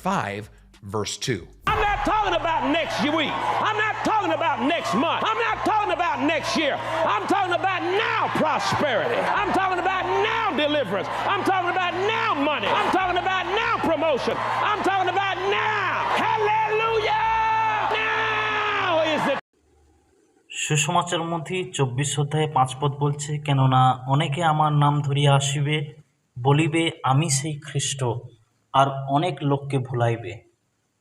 5, verse 2. I'm not talking about next week. I'm not talking about next month. I'm not talking about next year. I'm talking about now prosperity. I'm talking about now deliverance. I'm talking about now money. I'm talking about now promotion. I'm talking about now. Hallelujah! Now is the সুসমাচার মধ্যে চব্বিশ অধ্যায়ে পাঁচ পদ বলছে কেননা অনেকে আমার নাম ধরিয়া আসিবে বলিবে আমি সেই খ্রিস্ট আর অনেক লোককে ভুলাইবে।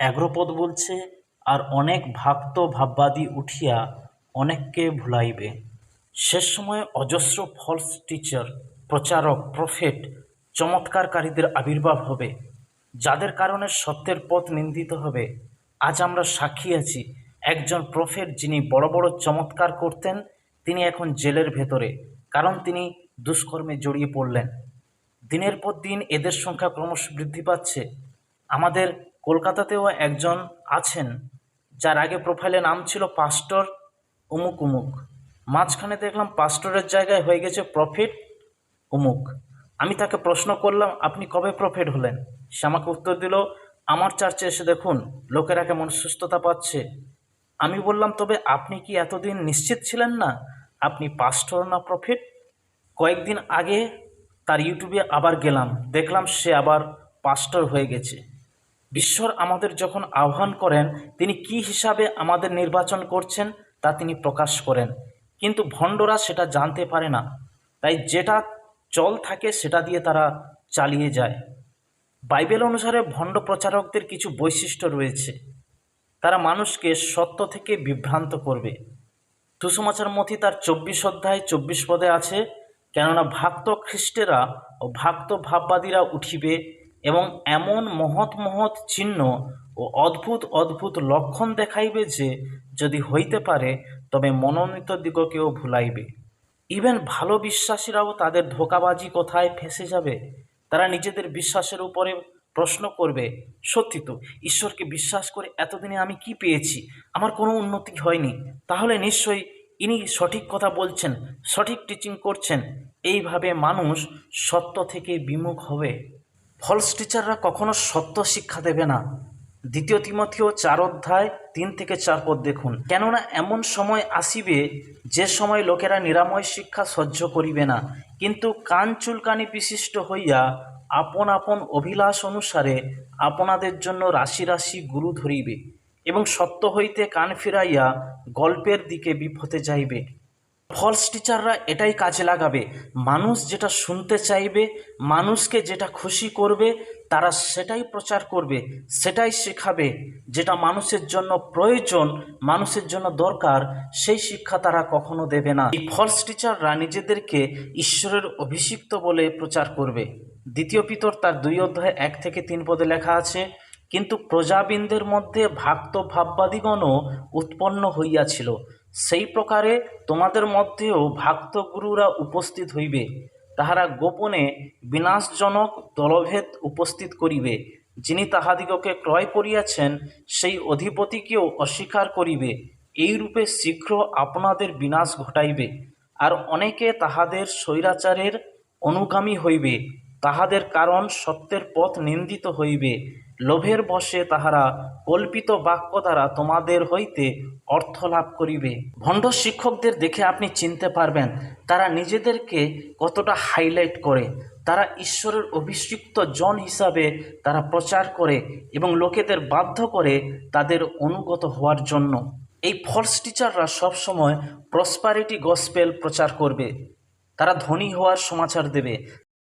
এগারো পদ বলছে, আর অনেক ভাক্ত ভাববাদী উঠিয়া অনেককে ভুলাইবে। শেষ সময়ে অজস্র ফলস টিচার প্রচারক প্রফেট চমৎকারকারীদের আবির্ভাব হবে। যাদের কারণে সত্যের পথ নিন্দিত হবে। আজ আমরা সাক্ষী আছি, একজন প্রফেট যিনি বড় বড় চমৎকার করতেন, তিনি এখন জেলের ভেতরে, কারণ তিনি দুষ্কর্মে জড়িয়ে পড়লেন। দিনের পর দিন এদের সংখ্যা ক্রমশ বৃদ্ধি পাচ্ছে। আমাদের কলকাতাতেও একজন আছেন, যার আগে প্রোফাইলে নাম ছিল পাস্টর উমুক উমুক। মাঝখানে দেখলাম পাস্টরের জায়গায় হয়ে গেছে প্রফিট অমুক আমি তাকে প্রশ্ন করলাম, আপনি কবে প্রফিট হলেন? সে আমাকে উত্তর দিল, আমার চার্চে এসে দেখুন, লোকেরা কেমন সুস্থতা পাচ্ছে। আমি বললাম, তবে আপনি কি এতদিন নিশ্চিত ছিলেন না আপনি পাস্টর না প্রফেট? কয়েকদিন আগে তার ইউটিউবে আবার গেলাম, দেখলাম সে আবার পাস্টর হয়ে গেছে। ঈশ্বর আমাদের যখন আহ্বান করেন, তিনি কি হিসাবে আমাদের নির্বাচন করছেন তা তিনি প্রকাশ করেন। কিন্তু ভণ্ডরা সেটা জানতে পারে না। তাই যেটা চল থাকে সেটা দিয়ে তারা চালিয়ে যায়। বাইবেল অনুসারে ভণ্ড প্রচারকদের কিছু বৈশিষ্ট্য রয়েছে। তারা মানুষকে সত্য থেকে বিভ্রান্ত করবে। সুসমাচার মথি তার চব্বিশ অধ্যায় চব্বিশ পদে আছে কেননা ভক্ত খ্রিস্টেরা ও ভক্ত ভাববাদীরা উঠিবে এবং এমন মহৎ মহৎ চিহ্ন ও অদ্ভুত অদ্ভুত লক্ষণ দেখাইবে যে যদি হইতে পারে, তবে মনোনীত দিগকেও ভুলাইবে। ইভেন ভালো বিশ্বাসীরাও তাদের ধোকাবাজি কোথায় ফেসে যাবে। তারা নিজেদের বিশ্বাসের উপরে প্রশ্ন করবে, সত্যি তো, ঈশ্বরকে বিশ্বাস করে এতদিনে আমি কি পেয়েছি? আমার কোনো উন্নতি হয়নি। তাহলে নিশ্চয়ই ইনি সঠিক কথা বলছেন, সঠিক টিচিং করছেন, এইভাবে মানুষ সত্য থেকে বিমুখ হবে। ফলস টিচাররা কখনো সত্য শিক্ষা দেবে না। দ্বিতীয় তিমথিও চার অধ্যায় তিন থেকে চার পদ দেখুন। কেননা এমন সময় আসিবে, যে সময় লোকেরা নিরাময় শিক্ষা সহ্য করিবে না। কিন্তু কান চুলকানি বিশিষ্ট হইয়া আপন আপন অভিলাষ অনুসারে আপনাদের জন্য রাশি রাশি গুরু ধরিবে। এবং সত্য হইতে কান ফিরাইয়া গল্পের দিকে বিপথে যাইবে। ফলস টিচাররা এটাই কাজে লাগাবে। মানুষ যেটা শুনতে চাইবে, মানুষকে যেটা খুশি করবে, তারা সেটাই প্রচার করবে, সেটাই শেখাবে। যেটা মানুষের জন্য প্রয়োজন, মানুষের জন্য দরকার, সেই শিক্ষা তারা কখনো দেবে না। এই ফলস টিচাররা নিজেদেরকে ঈশ্বরের অভিষিক্ত বলে প্রচার করবে। দ্বিতীয় পিতর তার দুই অধ্যায় এক থেকে তিন পদে লেখা আছে কিন্তু প্রজাবিন্দের মধ্যে ভাক্ত ভাববাদীগণও উৎপন্ন হইয়াছিল। সেই প্রকারে তোমাদের মধ্যেও ভাক্ত গুরুরা উপস্থিত হইবে। তাহারা গোপনে বিনাশজনক দলভেদ উপস্থিত করিবে। যিনি তাহাদিগকে ক্রয় করিয়াছেন, সেই অধিপতিকেও অস্বীকার করিবে। এইরূপে শীঘ্র আপনাদের বিনাশ ঘটাইবে। আর অনেকে তাহাদের স্বৈরাচারের অনুগামী হইবে। তাহাদের কারণ সত্যের পথ নিন্দিত হইবে। লোভের বশে তাহারা কল্পিত বাক্য দ্বারা তোমাদের হইতে অর্থ লাভ করিবে ভণ্ড শিক্ষকদের দেখে আপনি চিনতে পারবেন তারা নিজেদেরকে কতটা হাইলাইট করে তারা ঈশ্বরের অভিষিক্ত জন হিসাবে তারা প্রচার করে এবং লোকেদের বাধ্য করে তাদের অনুগত হওয়ার জন্য এই ফলস টিচাররা সবসময় প্রসপারিটি গসপেল প্রচার করবে তারা ধনী হওয়ার সমাচার দেবে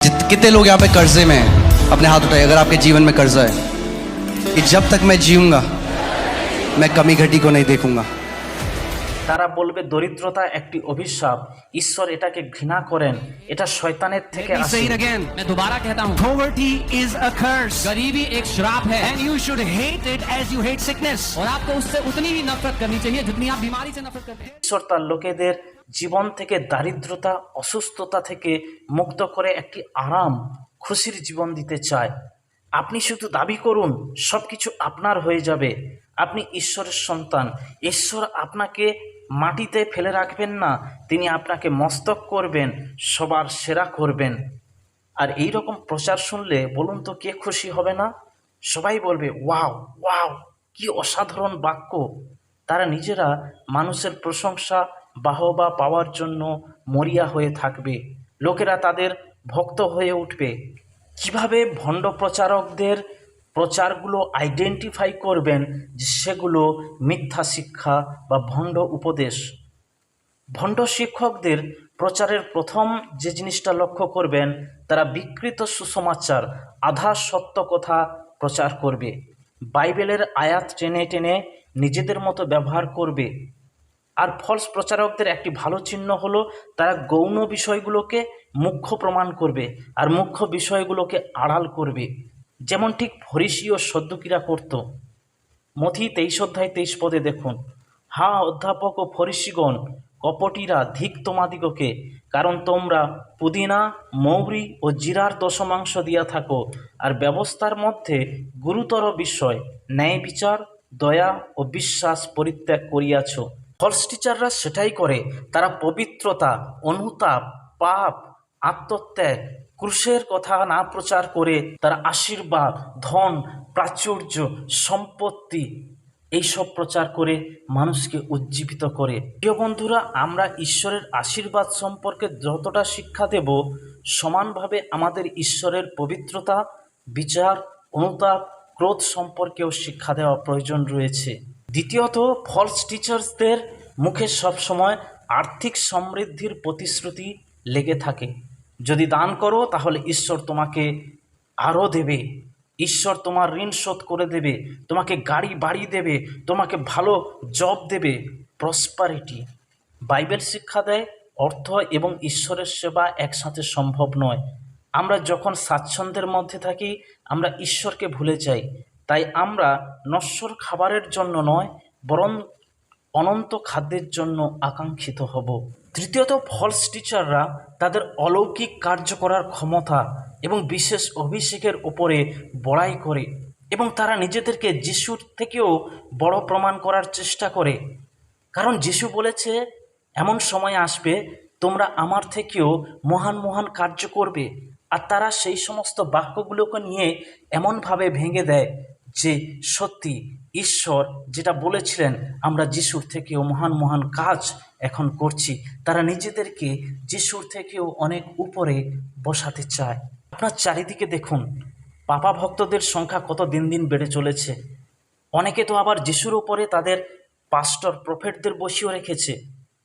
जित- कितने लोग यहाँ पे कर्जे में हैं अपने हाथ उठाए अगर आपके जीवन में कर्जा है कि जब तक मैं जीऊंगा मैं कमी घटी को नहीं देखूंगा তারা বলবে দরিদ্রতা একটি অভিশাপ ঈশ্বর এটাকে ঘৃণা করেন এটা শয়তানের থেকে Let me আসে say it again. मैं दोबारा कहता हूँ Poverty is a curse. गरीबी एक श्राप है And you should hate it as you hate sickness. और आपको उससे उतनी ही नफरत करनी चाहिए जितनी आप बीमारी से नफरत करते हैं ঈশ্বর তার লোকেদের জীবন থেকে দারিদ্রতা অসুস্থতা থেকে মুক্ত করে একটি আরাম খুশির জীবন দিতে চায় আপনি শুধু দাবি করুন সব কিছু আপনার হয়ে যাবে। আপনি ঈশ্বরের সন্তান। ঈশ্বর আপনাকে মাটিতে ফেলে রাখবেন না। তিনি আপনাকে মস্তক করবেন, সবার সেরা করবেন। আর এই রকম প্রচার শুনলে বলুন তো কে খুশি হবে না? সবাই বলবে, ওয়াও ওয়াও, কি অসাধারণ বাক্য। তারা নিজেরা মানুষের প্রশংসা, বাহবা পাওয়ার জন্য মরিয়া হয়ে থাকবে। লোকেরা তাদের ভক্ত হয়ে উঠবে। কীভাবে ভণ্ড প্রচারকদের প্রচারগুলো আইডেন্টিফাই করবেন যে সেগুলো মিথ্যা শিক্ষা বা ভণ্ড উপদেশ? ভণ্ড শিক্ষকদের প্রচারের প্রথম যে জিনিসটা লক্ষ্য করবেন, তারা বিকৃত সুসমাচার, আধা সত্য কথা প্রচার করবে। বাইবেলের আয়াত টেনে টেনে নিজেদের মতো ব্যবহার করবে। আর ফলস প্রচারকদের একটি ভালো চিহ্ন হলো তারা গৌণ বিষয়গুলোকে মুখ্য প্রমাণ করবে আর মুখ্য বিষয়গুলোকে আড়াল করবে। যেমন ঠিক ফরিসি ও সদ্যকিরা করত। মথি তেইশ অধ্যায় তেইশ পদে দেখুন, হা অধ্যাপক ও ফরিসিগণ কপটিরা ধিক তোমাদিগকে, কারণ তোমরা পুদিনা, মৌরি ও জিরার দশমাংশ দিয়া থাকো, আর ব্যবস্থার মধ্যে গুরুতর বিষয় ন্যায় বিচার দয়া ও বিশ্বাস পরিত্যাগ করিয়াছ। ফলস টিচাররা সেটাই করে। তারা পবিত্রতা, অনুতাপ, পাপ, আত্মত্যাগ, ক্রুশের কথা না প্রচার করে তারা আশীর্বাদ, ধন, প্রাচুর্য, সম্পত্তি এইসব প্রচার করে মানুষকে উজ্জীবিত করে। প্রিয় বন্ধুরা, আমরা ঈশ্বরের আশীর্বাদ সম্পর্কে যতটা শিক্ষা দেব, সমানভাবে আমাদের ঈশ্বরের পবিত্রতা, বিচার, অনুতাপ, ক্রোধ সম্পর্কেও শিক্ষা দেওয়া প্রয়োজন রয়েছে। দ্বিতীয়ত ফলস টিচার্সদের মুখে সবসময় আর্থিক সমৃদ্ধির প্রতিশ্রুতি লেগে থাকে। যদি দান করো, তাহলে ঈশ্বর তোমাকে আরও দেবে। ঈশ্বর তোমার ঋণ শোধ করে দেবে, তোমাকে গাড়ি বাড়ি দেবে, তোমাকে ভালো জব দেবে। প্রসপারিটি বাইবেল শিক্ষা দেয়, অর্থ এবং ঈশ্বরের সেবা একসাথে সম্ভব নয়। আমরা যখন স্বাচ্ছন্দ্যের মধ্যে থাকি, আমরা ঈশ্বরকে ভুলে যাই। তাই আমরা নশ্বর খাবারের জন্য নয়, বরং অনন্ত খাদ্যের জন্য আকাঙ্ক্ষিত হব। তৃতীয়ত ফলস টিচাররা তাদের অলৌকিক কার্য করার ক্ষমতা এবং বিশেষ অভিষেকের ওপরে বড়াই করে এবং তারা নিজেদেরকে যিশুর থেকেও বড় প্রমাণ করার চেষ্টা করে। কারণ যিশু বলেছে, এমন সময় আসবে, তোমরা আমার থেকেও মহান মহান কার্য করবে, আর তারা সেই সমস্ত বাক্যগুলোকে নিয়ে এমনভাবে ভেঙে দেয় যে সত্যি ঈশ্বর যেটা বলেছিলেন, আমরা যিশুর থেকেও মহান মহান কাজ এখন করছি, তারা নিজেদেরকে যিশুর থেকেও অনেক উপরে বসাতে চায়। আপনার চারিদিকে দেখুন, পাপা ভক্তদের সংখ্যা কত দিন দিন বেড়ে চলেছে। অনেকে তো আবার যিশুর ওপরে তাদের পাস্টর, প্রফেটদের বসিয়ে রেখেছে।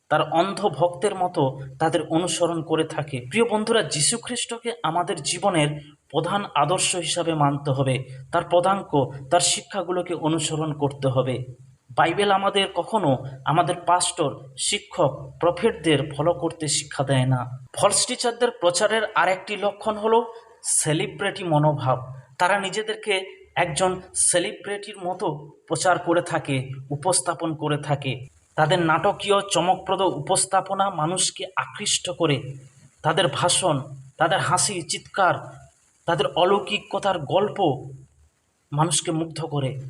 তার অন্ধ ভক্তের মতো তাদের অনুসরণ করে থাকে। প্রিয় বন্ধুরা, যীশু খ্রিস্টকে আমাদের জীবনের প্রধান আদর্শ হিসাবে মানতে হবে। তার পদাঙ্ক, তার শিক্ষাগুলোকে অনুসরণ করতে হবে। বাইবেল আমাদের কখনো আমাদের পাস্টর, শিক্ষক, প্রফেটদের ফলো করতে শিক্ষা দেয় না। ফলস টিচারদের প্রচারের আরেকটি লক্ষণ হলো সেলিব্রিটি মনোভাব। তারা নিজেদেরকে একজন সেলিব্রিটির মতো প্রচার করে থাকে, উপস্থাপন করে থাকে। তাদের নাটকীয় চমকপ্রদ উপস্থাপনা মানুষকে আকৃষ্ট করে। তাদের ভাষণ, তাদের হাসি, চিৎকার তাদের অলৌকিক কথার গল্প মানুষকে মুগ্ধ করে।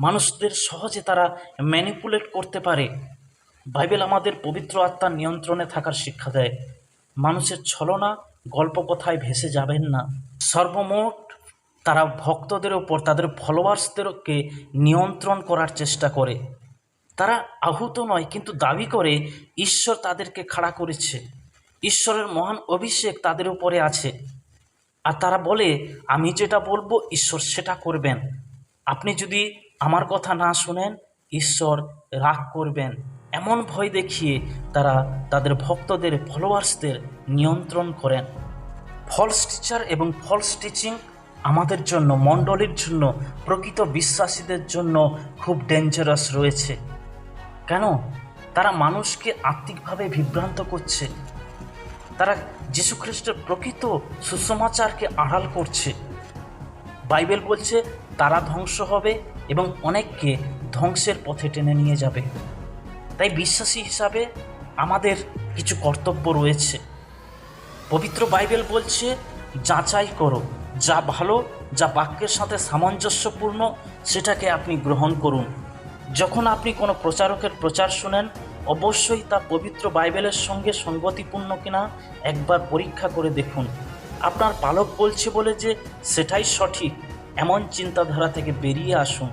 মানুষদের সহজে তারা ম্যানিপুলেট করতে পারে। বাইবেল আমাদের পবিত্র আত্মার নিয়ন্ত্রণে থাকার শিক্ষা দেয়। মানুষের ছলনা গল্প কথায় ভেসে যাবেন না। সর্বমোট তারা ভক্তদের ওপর তাদের ফলোয়ার্সদেরকে নিয়ন্ত্রণ করার চেষ্টা করে। তারা আহত নয়, কিন্তু দাবি করে ঈশ্বর তাদেরকে খাড়া করেছে। ঈশ্বরের মহান অভিষেক তাদের উপরে আছে। আর তারা বলে, আমি যেটা বলব ঈশ্বর সেটা করবেন। আপনি যদি আমার কথা না শুনেন, ঈশ্বর রাগ করবেন। এমন ভয় দেখিয়ে তারা তাদের ভক্তদের ফলোয়ার্সদের নিয়ন্ত্রণ করেন। ফলস টিচার এবং ফলস টিচিং আমাদের জন্য, মণ্ডলীর জন্য, প্রকৃত বিশ্বাসীদের জন্য খুব ডেঞ্জারাস রয়েছে। কেন? তারা মানুষকে আত্মিকভাবে বিভ্রান্ত করছে। তারা যীশুখ্রিস্টের প্রকৃত সুসমাচারকে আড়াল করছে। বাইবেল বলছে, তারা ধ্বংস হবে এবং অনেককে ধ্বংসের পথে টেনে নিয়ে যাবে। তাই বিশ্বাসী হিসাবে আমাদের কিছু কর্তব্য রয়েছে। পবিত্র বাইবেল বলছে, যাচাই করো, যা ভালো, যা বাক্যের সাথে সামঞ্জস্যপূর্ণ, সেটাকে আপনি গ্রহণ করুন। যখন আপনি কোনো প্রচারকের প্রচার শুনেন অবশ্যই তা পবিত্র বাইবেলের সঙ্গে সঙ্গতিপূর্ণ কিনা একবার পরীক্ষা করে দেখুন। আপনার পালক বলছে বলে যে, সেটাই সঠিক। এমন চিন্তাধারা থেকে বেরিয়ে আসুন।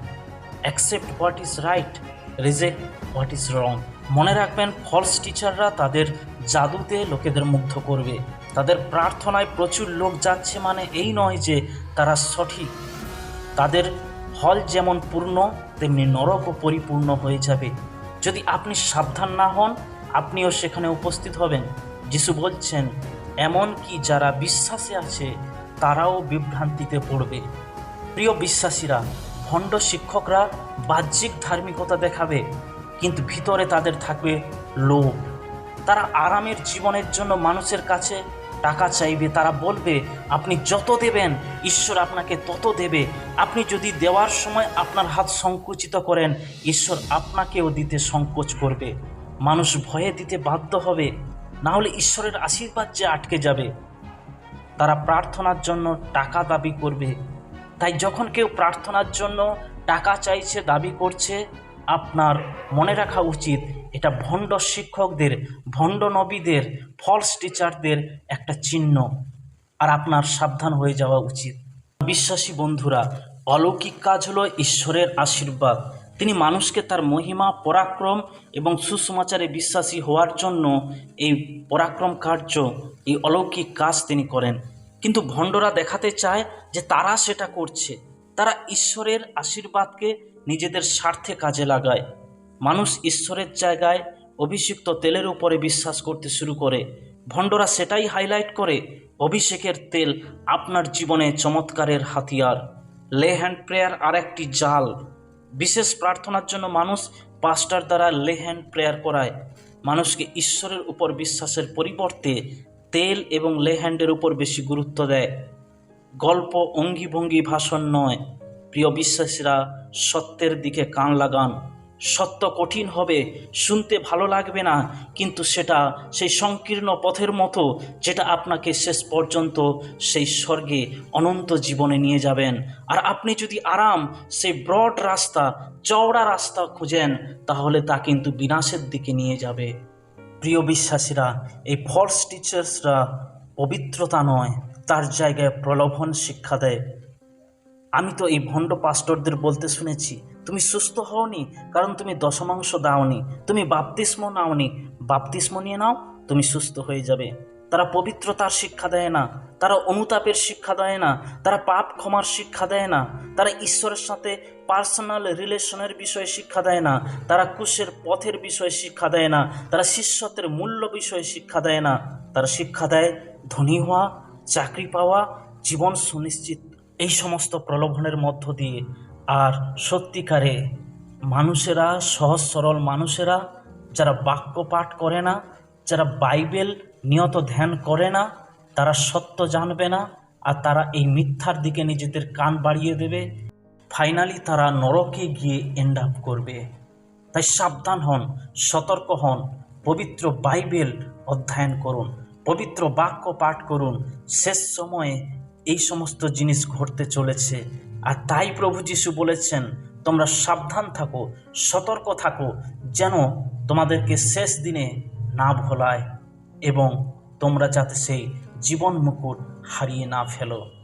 Accept what is right reject what is wrong মনে রাখবেন ফলস টিচাররা তাদের জাদুতে লোকেদের মুগ্ধ করবে। তাদের প্রার্থনায় প্রচুর লোক যাচ্ছে মানে এই নয় যে, তারা সঠিক। তাদের হল যেমন পূর্ণ, তেমনি নরকও পরিপূর্ণ হয়ে যাবে। যদি আপনি সাবধান না হন, আপনিও সেখানে উপস্থিত হবেন। যিশু বলছেন, এমন কি যারা বিশ্বাসে আছে, তারাও বিভ্রান্তিতে পড়বে। প্রিয় বিশ্বাসীরা, ভণ্ড শিক্ষকরা বাহ্যিক ধার্মিকতা দেখাবে, কিন্তু ভিতরে তাদের থাকবে লোভ। তারা আরামের জীবনের জন্য মানুষের কাছে টাকা চাইবে, তারা বলবে, আপনি যত দেবেন, ঈশ্বর আপনাকে তত দেবে। আপনি যদি দেওয়ার সময় আপনার হাত সংকুচিত করেন, ঈশ্বর আপনাকেও দিতে সংকোচ করবে। মানুষ ভয়ে দিতে বাধ্য হবে, না হলে ঈশ্বরের আশীর্বাদ যে আটকে যাবে। তারা প্রার্থনার জন্য টাকা দাবি করবে। তাই যখন কেউ প্রার্থনার জন্য টাকা চাইছে, দাবি করছে আপনার মনে রাখা উচিত, এটা ভণ্ড শিক্ষকদের, ভণ্ড নবীদের ফলস টিচারদের একটা চিহ্ন। আর আপনার সাবধান হয়ে যাওয়া উচিত। বিশ্বাসী বন্ধুরা, অলৌকিক কাজ হলো ঈশ্বরের আশীর্বাদ। তিনি মানুষকে তার মহিমা, পরাক্রম এবং সুসমাচারে বিশ্বাসী হওয়ার জন্য এই পরাক্রম কার্য, এই অলৌকিক কাজ তিনি করেন। কিন্তু ভণ্ডরা দেখাতে চায় যে তারা সেটা করছে। তারা ঈশ্বরের আশীর্বাদকে নিজেদের স্বার্থে কাজে লাগায়। মানুষ ঈশ্বরের জায়গায় অভিষিক্ত তেলের উপরে বিশ্বাস করতে শুরু করে। ভণ্ডরা সেটাই হাইলাইট করে, অভিষেকের তেল আপনার জীবনে চমৎকারের হাতিয়ার। লে হ্যান্ড প্রেয়ার আর একটি জাল। বিশেষ প্রার্থনার জন্য মানুষ পাস্টার দ্বারা লে হ্যান্ড প্রেয়ার করায়। মানুষকে ঈশ্বরের উপর বিশ্বাসের পরিবর্তে তেল এবং লে হ্যান্ডের উপর বেশি গুরুত্ব দেয়। গল্প অঙ্গিভঙ্গি ভাষণ নয়। প্রিয় বিশ্বাসীরা, সত্যের দিকে কান লাগান। সত্য কঠিন হবে, শুনতে ভালো লাগবে না, কিন্তু সেটা সেই সংকীর্ণ পথের মতো, যেটা আপনাকে শেষ পর্যন্ত সেই স্বর্গে অনন্ত জীবনে নিয়ে যাবেন। আর আপনি যদি আরাম, সেই ব্রড রাস্তা, চওড়া রাস্তা খুঁজেন, তাহলে তা কিন্তু বিনাশের দিকে নিয়ে যাবে। প্রিয় বিশ্বাসীরা, এই ফলস টিচার্সরা পবিত্রতা নয়, তার জায়গায় প্রলোভন শিক্ষা দেয়। আমি তো এই ভণ্ড পাস্টরদের বলতে শুনেছি, তুমি সুস্থ হওনি কারণ তুমি দশমাংশ দাওনি, তুমি বাপতিস্ম নাওনি। বাপতিস্ম নিয়ে নাও, তুমি সুস্থ হয়ে যাবে। তারা পবিত্রতার শিক্ষা দেয় না, তারা অনুতাপের শিক্ষা দেয় না, তারা পাপ ক্ষমার শিক্ষা দেয় না, তারা ঈশ্বরের সাথে পার্সোনাল রিলেশনের বিষয়ে শিক্ষা দেয় না, তারা কুশের পথের বিষয়ে শিক্ষা দেয় না, তারা শিষ্যত্বের মূল্য বিষয়ে শিক্ষা দেয় না। তারা শিক্ষা দেয় ধনী হওয়া, চাকরি পাওয়া, জীবন সুনিশ্চিত এই সমস্ত প্রলোভনের মধ্য দিয়ে। আর সত্যিকারে মানুষেরা, সহজ সরল মানুষেরা, যারা বাক্য পাঠ করে না, যারা বাইবেল নিয়ত ধ্যান করে না, তারা সত্য জানবে না, আর তারা এই মিথ্যার দিকে নিজেদের কান বাড়িয়ে দেবে। ফাইনালি তারা নরকে গিয়ে এন্ড আপ করবে। তাই সাবধান হন, সতর্ক হন, পবিত্র বাইবেল অধ্যয়ন করুন, পবিত্র বাক্য পাঠ করুন, শেষ সময়ে এই সমস্ত জিনিস ঘটতে চলেছে। আর তাই প্রভু যিশু বলেছেন, তোমরা সাবধান থাকো, সতর্ক থাকো, যেন তোমাদেরকে শেষ দিনে না ভোলায় এবং তোমরা যাতে সেই জীবন মুকুট হারিয়ে না ফেলো।